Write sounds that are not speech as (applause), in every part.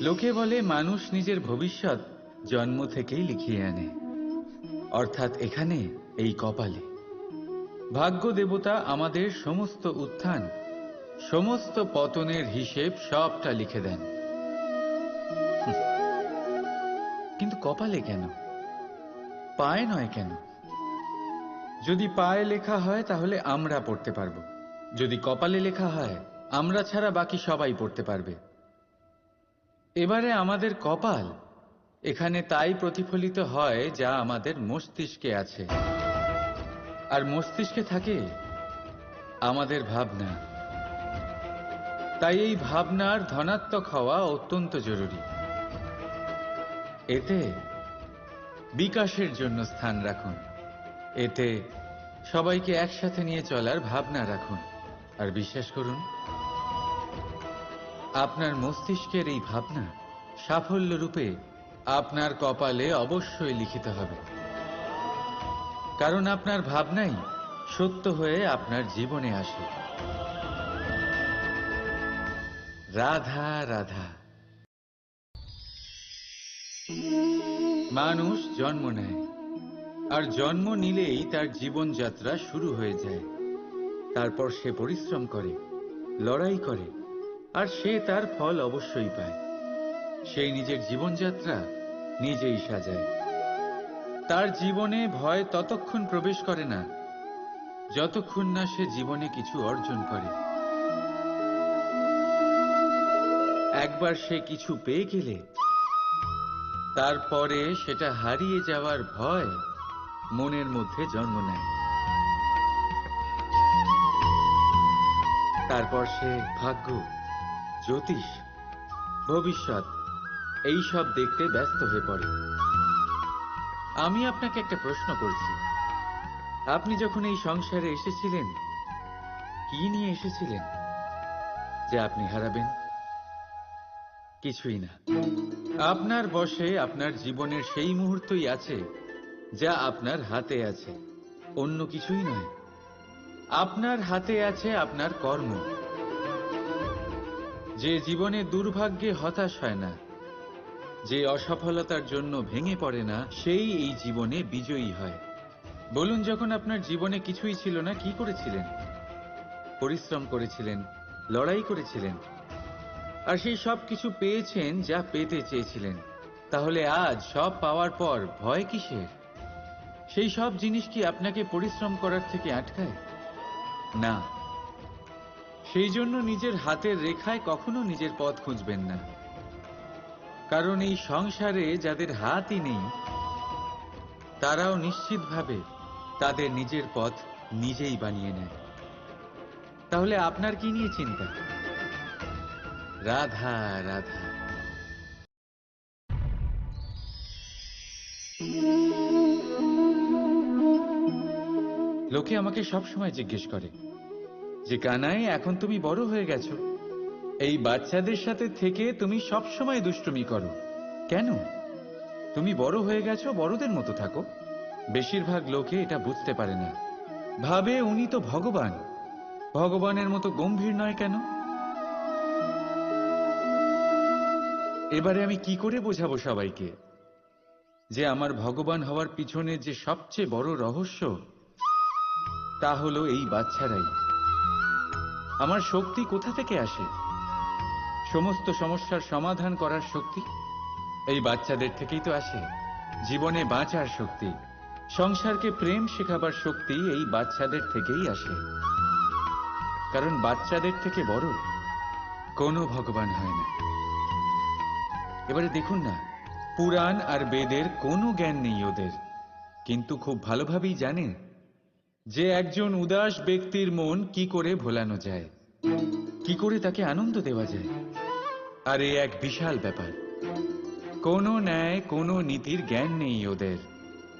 লোকে বলে মানুষ নিজের ভবিষ্যৎ জন্ম থেকেই লিখিয়ে আনে। অর্থাৎ এখানে এই কপালে। ভাগ্য দেবতা আমাদের সমস্ত উত্থান, সমস্ত পতনের হিসেব সবটা লিখে দেন। কিন্তু কপালে কেন? পায়ে নয় কেন? যদি পায়ে লেখা হয় তাহলে আমরা পড়তে পারব। যদি কপালে লেখা হয়, আমরা ছাড়া বাকি সবাই পড়তে পারবে। এবারে আমাদের কপাল। এখানে তাই প্রতিফলিত হয় যা আমাদের মস্তিষ্কে আছে। আর মস্তিষ্কে থাকে আমাদের ভাবনা। তাই এই ভাবনার ধনাত্মক হওয়া অত্যন্ত জরুরি। এতে বিকাশের জন্য স্থান রাখুন। এতে সবাইকে একসাথে নিয়ে চলার ভাবনা রাখুন। আর বিশ্বাস করুন আপনার মস্তিষ্কের এই ভাবনা সাফল্য রূপে আপনার কপালে অবশ্যই লিখিত হবে। কারণ আপনার ভাবনাই সত্য হয়ে আপনার জীবনে আসে। রাধা রাধা। মানুষ জন্ম নেয়, আর জন্ম নিলেই তার জীবনযাত্রা শুরু হয়ে যায়। তারপর সে পরিশ্রম করে, লড়াই করে আর সে তার ফল অবশ্যই পায়। সেই নিজের জীবনযাত্রা নিজেই সাজায়। তার জীবনে ভয় ততক্ষণ প্রবেশ করে না, যতক্ষণ না সে জীবনে কিছু অর্জন করে। একবার সে কিছু পেয়ে গেলে, তারপরে সেটা হারিয়ে যাওয়ার ভয় মনের মধ্যে জন্ম নেয়। তারপর সে ভাগ্য জ্যোতিষ, ভবিষ্যৎ এই সব দেখতে ব্যস্ত হয়ে পড়ে। আমি আপনাকে একটা প্রশ্ন করছি। আপনি যখন এই সংসারে এসেছিলেন, কি নিয়ে এসেছিলেন যে আপনি হারাবেন? কিছুই না। আপনার বসে আপনার জীবনের সেই মুহূর্তই আছে যা আপনার হাতে আছে। অন্য কিছুই নয়। আপনার হাতে আছে আপনার কর্ম। যে জীবনে দুর্ভাগ্যে হতাশ হয় না, যে অসফলতার জন্য ভেঙে পড়ে না, সেই এই জীবনে বিজয়ী হয়। বলুন, যখন আপনার জীবনে কিছুই ছিল না, কি করেছিলেন? পরিশ্রম করেছিলেন, লড়াই করেছিলেন, আর সেই সব কিছু পেয়েছেন যা পেতে চেয়েছিলেন। তাহলে আজ সব পাওয়ার পর ভয় কিসের? সেই সব জিনিস কি আপনাকে পরিশ্রম করার থেকে আটকায়? না। সেই জন্য নিজের হাতের রেখায় কখনো নিজের পথ খুঁজবেন না। কারণ এই সংসারে যাদের হাতই নেই, তারাও নিশ্চিতভাবে তাদের নিজের পথ নিজেই বানিয়ে নেয়। তাহলে আপনার কি নিয়ে চিন্তা? রাধা রাধা। লোকে আমাকে সব সময় জিজ্ঞেস করে যে কানাই, এখন তুমি বড় হয়ে গেছো। এই বাচ্চাদের সাথে থেকে তুমি সব সময় দুষ্টুমি করো। কেন? তুমি বড় হয়ে গেছো, বড়দের মতো থাকো। বেশিরভাগ লোকে এটা বুঝতে পারে না। ভাবে উনি তো ভগবান। ভগবানের মতো গম্ভীর নয় কেন? এবারে আমি কি করে বোঝাবো সবাইকে? যে আমার ভগবান হওয়ার পিছনে যে সবচেয়ে বড় রহস্য, তা হলো এই বাচ্চারাই। আমার শক্তি কোথা থেকে আসে? সমস্ত সমস্যার সমাধান করার শক্তি এই বাচ্চাদের থেকেই তো আসে। জীবনে বাঁচার শক্তি, সংসারকে প্রেম শেখাবার শক্তি এই বাচ্চাদের থেকেই আসে। কারণ বাচ্চাদের থেকে বড় কোনো ভগবান হয় না। এবারে দেখুন না, পুরাণ আর বেদের কোনো জ্ঞান নেই ওদের, কিন্তু খুব ভালোভাবেই জানে যে একজন উদাস ব্যক্তির মন কি করে ভোলানো যায়? কি করে তাকে আনন্দ দেওয়া যায়? আর এ এক বিশাল ব্যাপার। কোনো ন্যায়, কোনো নীতির জ্ঞান নেই ওদের।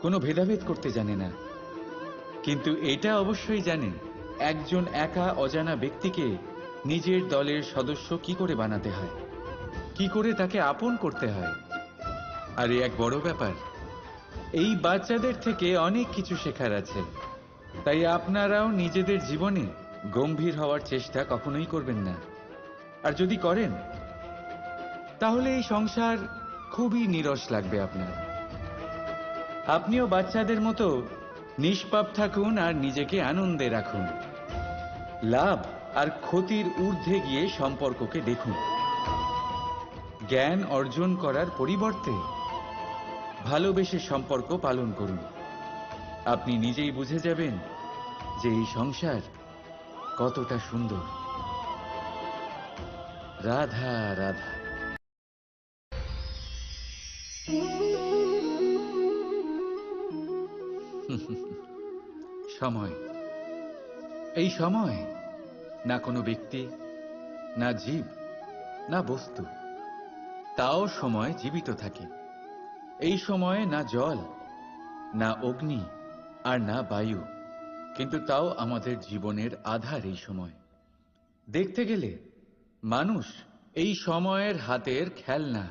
কোনো ভেদাভেদ করতে জানে না। কিন্তু এটা অবশ্যই জানে একজন একা অজানা ব্যক্তিকে নিজের দলের সদস্য কি করে বানাতে হয়? কি করে তাকে আপন করতে হয়? আর, এক বড় ব্যাপার। এই বাচ্চাদের থেকে অনেক কিছু শেখার আছে। তাই আপনারাও নিজেদের জীবনে গম্ভীর হওয়ার চেষ্টা কখনোই করবেন না। আর যদি করেন, তাহলে এই সংসার খুবই নিরস লাগবে আপনার। আপনিও বাচ্চাদের মতো নিষ্পাপ থাকুন আর নিজেকে আনন্দে রাখুন। লাভ আর ক্ষতির ঊর্ধ্বে গিয়ে সম্পর্ককে দেখুন। জ্ঞান অর্জন করার পরিবর্তে ভালোবেসে সম্পর্ক পালন করুন। আপনি নিজেই বুঝে যাবেন যে এই সংসার কতটা সুন্দর। রাধা রাধা। (laughs) সময়। এই সময় না কোনো ব্যক্তি, না জীব, না বস্তু। তাও সময় জীবিত থাকে। এই সময়ে না জল, না অগ্নি আর না বায়ু, কিন্তু তাও আমাদের জীবনের আধার এই সময়। দেখতে গেলে মানুষ এই সময়ের হাতের খেলনা।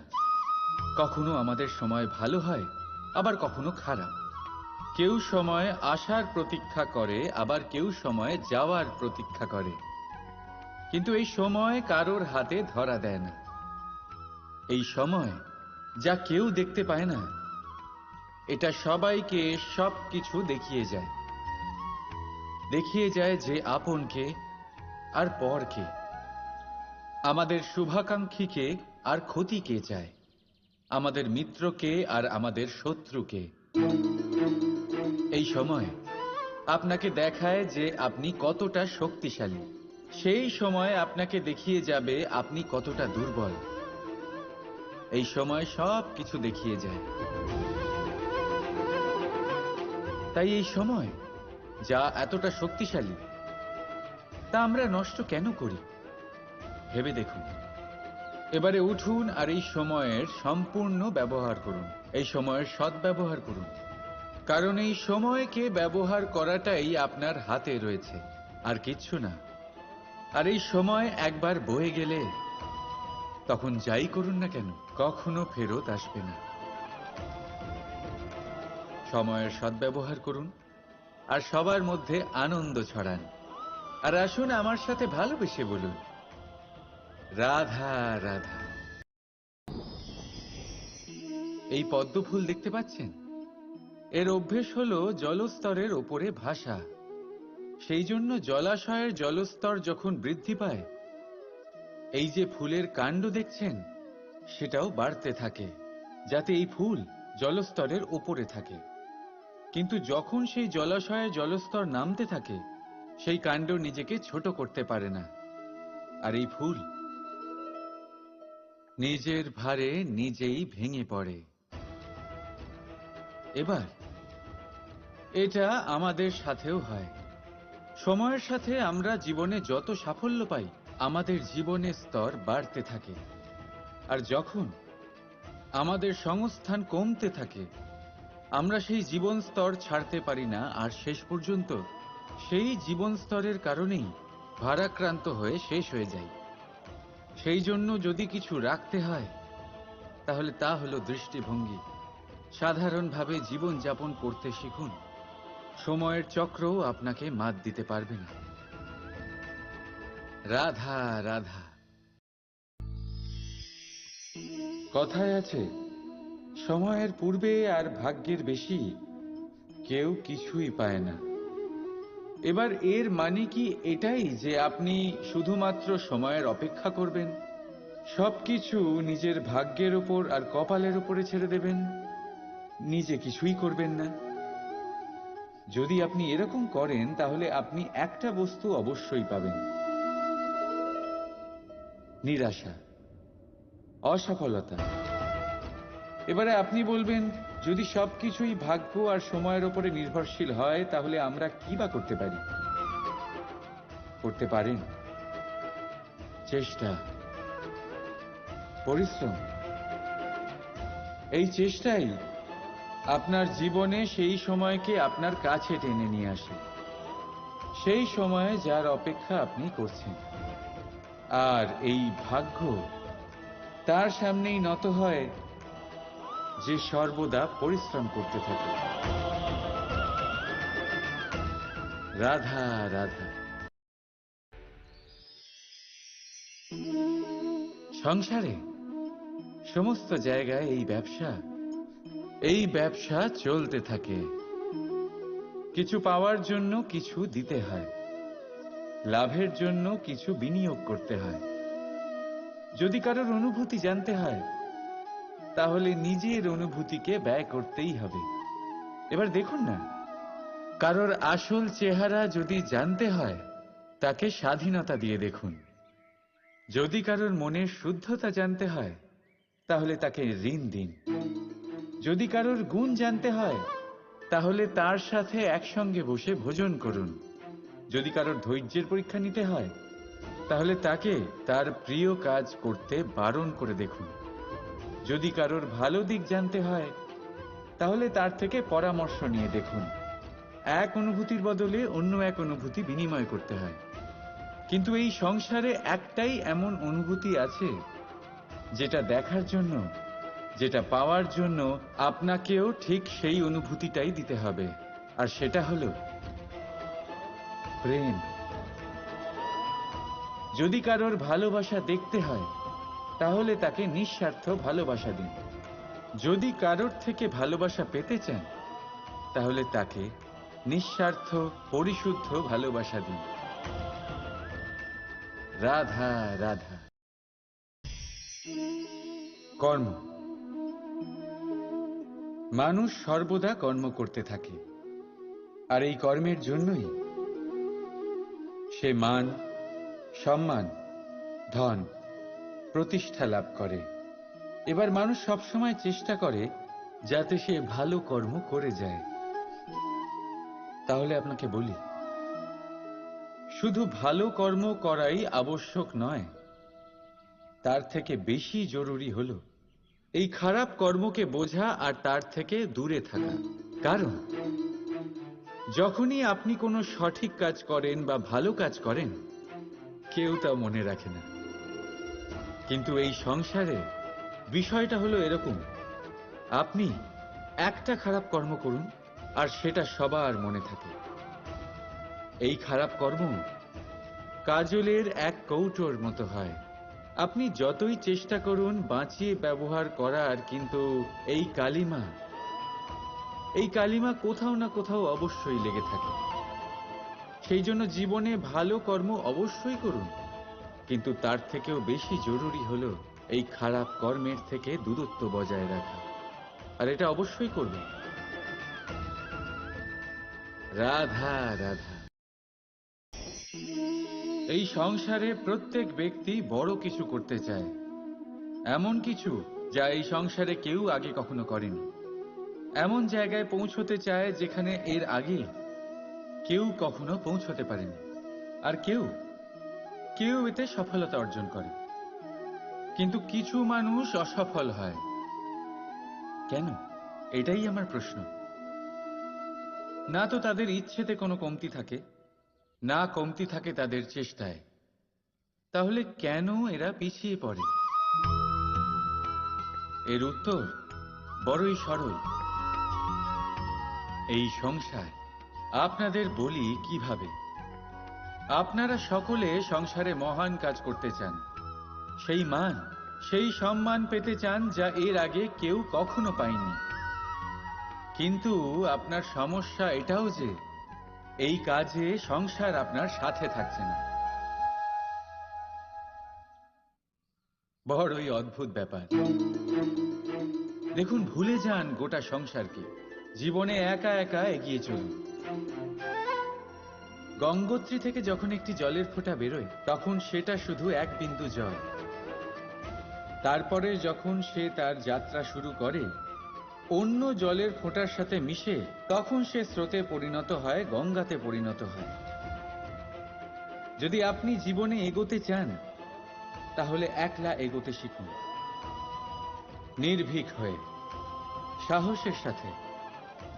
কখনো আমাদের সময় ভালো হয়, আবার কখনো খারাপ। কেউ সময় আসার প্রতীক্ষা করে, আবার কেউ সময় যাওয়ার প্রতীক্ষা করে। কিন্তু এই সময় কারোর হাতে ধরা দেয় না। এই সময় যা কেউ দেখতে পায় না এটা সবাইকে সব কিছু দেখিয়ে যায়। দেখিয়ে যায় যে আপনকে আর পরকে। আমাদের শুভাকাঙ্ক্ষীকে আর ক্ষতিকে চায়। আমাদের মিত্রকে আর আমাদের শত্রুকে। এই সময় আপনাকে দেখায় যে আপনি কতটা শক্তিশালী। সেই সময় আপনাকে দেখিয়ে যাবে আপনি কতটা দুর্বল। এই সময় সব কিছু দেখিয়ে যায়। তাই এই সময়, যা এতটা শক্তিশালী, তা আমরা নষ্ট কেন করি? ভেবে দেখুন। এবারে উঠুন আর এই সময়ের সম্পূর্ণ ব্যবহার করুন। এই সময়ের সদ্ব্যবহার করুন। কারণ এই সময়কে ব্যবহার করাটাই আপনার হাতে রয়েছে, আর কিচ্ছু না। আর এই সময় একবার বয়ে গেলে তখন যাই করুন না কেন, কখনো ফেরত আসবে না। সময়ের সদ্ব্যবহার করুন আর সবার মধ্যে আনন্দ ছড়ান। আর আসুন আমার সাথে ভালোবেসে বলুন, রাধা রাধা। এই পদ্ম ফুল দেখতে পাচ্ছেন? এর অভ্যেস হলো জলস্তরের ওপরে ভাসা। সেই জন্য জলাশয়ের জলস্তর যখন বৃদ্ধি পায়, এই যে ফুলের কাণ্ড দেখছেন, সেটাও বাড়তে থাকে, যাতে এই ফুল জলস্তরের ওপরে থাকে। কিন্তু যখন সেই জলাশয়ে জলস্তর নামতে থাকে, সেই কাণ্ড নিজেকে ছোট করতে পারে না। আর এই ফুল নিজের ভারে নিজেই ভেঙে পড়ে। এবার এটা আমাদের সাথেও হয়। সময়ের সাথে আমরা জীবনে যত সাফল্য পাই, আমাদের জীবনের স্তর বাড়তে থাকে। আর যখন আমাদের সংস্থান কমতে থাকে আমরা সেই জীবন স্তর ছাড়তে পারি না, আর শেষ পর্যন্ত সেই জীবন স্তরের কারণেই ভারাক্রান্ত হয়ে শেষ হয়ে যাই। সেই জন্য যদি কিছু রাখতে হয়, তাহলে তা হলো দৃষ্টিভঙ্গি। সাধারণভাবে জীবন যাপন করতে শিখুন। সময়ের চক্রও আপনাকে মাত দিতে পারবে না। রাধা রাধা। কথায় আছে সময়ের পূর্বে আর ভাগ্যের বেশি কেউ কিছুই পায় না। এবার এর মানে কি এটাই যে আপনি শুধুমাত্র সময়ের অপেক্ষা করবেন? সব কিছু নিজের ভাগ্যের ওপর আর কপালের উপরে ছেড়ে দেবেন। নিজে কিছুই করবেন না। যদি আপনি এরকম করেন, তাহলে আপনি একটা বস্তু অবশ্যই পাবেন। নিরাশা, অসফলতা। এবারে আপনি বলবেন, যদি সবকিছুই ভাগ্য আর সময়ের ওপরে নির্ভরশীল হয়, তাহলে আমরা কি বা করতে পারি? করতে পারেন। চেষ্টা। পরিশ্রম। এই চেষ্টাই আপনার জীবনে সেই সময়কে আপনার কাছে টেনে নিয়ে আসে। সেই সময়ে যার অপেক্ষা আপনি করছেন। আর এই ভাগ্য তার সামনেই নত হয় যে সর্বদা পরিশ্রম করতে থাকে। রাধা রাধা। সংসারে সমস্ত জায়গায় এই ব্যবসা এই ব্যবসা চলতে থাকে। কিছু পাওয়ার জন্য কিছু দিতে হয়। লাভের জন্য কিছু বিনিয়োগ করতে হয়। যদি কারোর অনুভূতি জানতে হয় তাহলে নিজের অনুভূতিকে ব্যয় করতেই হবে। এবার দেখুন না, কারোর আসল চেহারা যদি জানতে হয়, তাকে স্বাধীনতা দিয়ে দেখুন। যদি কারোর মনের শুদ্ধতা জানতে হয়, তাহলে তাকে ঋণ দিন। যদি কারোর গুণ জানতে হয়, তাহলে তার সাথে একসঙ্গে বসে ভোজন করুন। যদি কারোর ধৈর্যের পরীক্ষা নিতে হয়, তাহলে তাকে তার প্রিয় কাজ করতে বারণ করে দেখুন। যদি কারোর ভালো দিক জানতে হয়, তাহলে তার থেকে পরামর্শ নিয়ে দেখুন। এক অনুভূতির বদলে অন্য এক অনুভূতি বিনিময় করতে হয়। কিন্তু এই সংসারে একটাই এমন অনুভূতি আছে, যেটা দেখার জন্য, যেটা পাওয়ার জন্য আপনাকেও ঠিক সেই অনুভূতিটাই দিতে হবে। আর সেটা হলো প্রেম। যদি কারোর ভালোবাসা দেখতে হয় তাহলে তাকে নিঃস্বার্থ ভালোবাসা দিন। যদি কারোর থেকে ভালোবাসা পেতে চান, তাহলে তাকে নিঃস্বার্থ, পরিশুদ্ধ ভালোবাসা দিন। রাধা রাধা। কর্ম। মানুষ সর্বদা কর্ম করতে থাকে। আর এই কর্মের জন্যই সে মান, সম্মান, ধন প্রতিষ্ঠা লাভ করে। এবার মানুষ সবসময় চেষ্টা করে যাতে সে ভালো কর্ম করে যায়। তাহলে আপনাকে বলি, শুধু ভালো কর্ম করাই আবশ্যক নয়, তার থেকে বেশি জরুরি হলো এই খারাপ কর্মকে বোঝা আর তার থেকে দূরে থাকা। কারণ, যখনই আপনি কোনো সঠিক কাজ করেন বা ভালো কাজ করেন, কেউ তা মনে রাখে না। কিন্তু এই সংসারে বিষয়টা হলো এরকম। আপনি একটা খারাপ কর্ম করুন, আর সেটা সবার মনে থাকে। এই খারাপ কর্ম কাজলের এক কৌটোর মতো হয়। আপনি যতই চেষ্টা করুন, বাঁচিয়ে ব্যবহার করার, কিন্তু এই কালিমা এই কালিমা কোথাও না কোথাও অবশ্যই লেগে থাকে। সেই জন্য জীবনে ভালো কর্ম অবশ্যই করুন। কিন্তু তার থেকেও বেশি জরুরি হলো এই খারাপ কর্মের থেকে দূরত্ব বজায় রাখা। আর এটা অবশ্যই করবেন রাধা রাধা। এই সংসারে প্রত্যেক ব্যক্তি বড় কিছু করতে চায়। এমন কিছু যা এই সংসারে কেউ আগে কখনো করেনি। এমন জায়গায় পৌঁছতে চায় যেখানে এর আগে কেউ কখনো পৌঁছতে পারেনি। আর কেউ কেউ এতে সফলতা অর্জন করে। কিন্তু কিছু মানুষ অসফল হয়। কেন? এটাই আমার প্রশ্ন। না তো তাদের ইচ্ছেতে কোনো কমতি থাকে, না কমতি থাকে তাদের চেষ্টায়। তাহলে কেন এরা পিছিয়ে পড়ে? এর উত্তর বড়ই সরল। এই সংসার, আপনাদের বলি কীভাবে? আপনারা সকলে সংসারে মহান কাজ করতে চান। সেই মান, সেই সম্মান পেতে চান যা এর আগে কেউ কখনো পায়নি। কিন্তু আপনার সমস্যা এটাও যে, এই কাজে সংসার আপনার সাথে থাকছে না। বড়ই অদ্ভুত ব্যাপার। দেখুন, ভুলে যান গোটা সংসারকে। জীবনে একা একা এগিয়ে চলুন। গঙ্গোত্রী থেকে যখন একটি জলের ফোঁটা বেরোয়, তখন সেটা শুধু এক বিন্দু জল। তারপরে যখন সে তার যাত্রা শুরু করে, অন্য জলের ফোঁটার সাথে মিশে, তখন সে স্রোতে পরিণত হয়, গঙ্গাতে পরিণত হয়। যদি আপনি জীবনে এগোতে চান, তাহলে একলা এগোতে শিখুন। নির্ভীক হয়ে, সাহসের সাথে,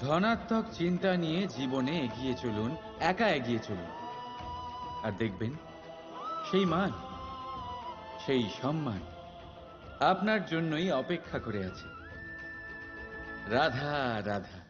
ধনাত্মক চিন্তা নিয়ে জীবনে এগিয়ে চলুন একা এগিয়ে চলুন। আর দেখবেন, সেই মান, সেই সম্মান আপনার জন্যই অপেক্ষা করে আছে। রাধা রাধা।